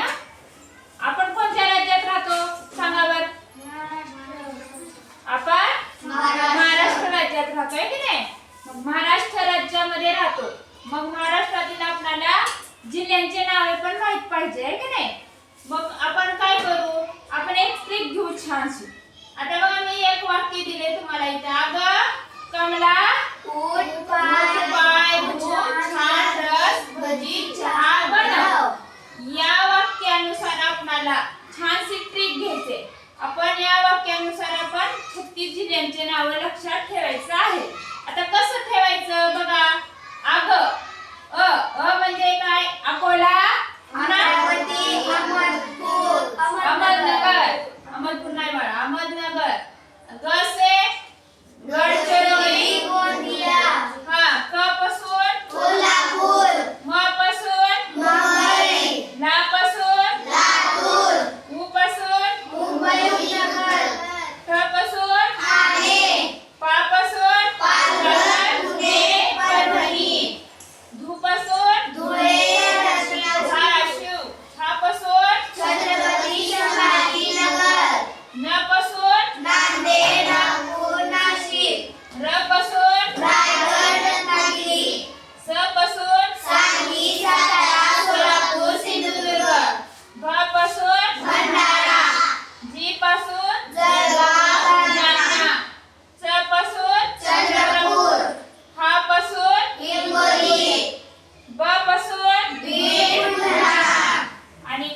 आपण कोणत्या राज्यात राहतो? सांगा बर. आपण महाराष्ट्र. राज्यात राहतोय की नाही? मग महाराष्ट्र राज्यामध्ये राहतो. मग महाराष्ट्रातील आपल्याला जिल्ह्यांचे नावे पण माहीत पाहिजे की नाही? मग आपण काय करू? आपण एक ट्रिक घेऊ छानशी. आता बघा मी एक वाक्य दिले तुम्हाला इथे. अगं कमला आपल्याला छानशी ट्रिक घ्यायचे आपण या वाक्यानुसार आपण छत्तीस जिल्ह्यांचे नावं लक्षात ठेवायचं आहे.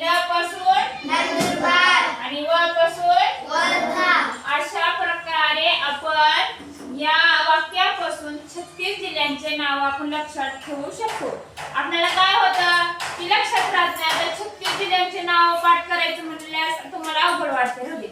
पासून आणि अशा प्रकारे आपण या वाक्यापासून छत्तीस जिल्ह्यांचे नाव आपण लक्षात ठेवू शकतो. आपल्याला काय होतं? की लक्षात राहत नाही. छत्तीस नाव पाठ करायचं म्हटल्यास तुम्हाला अवघड वाटते.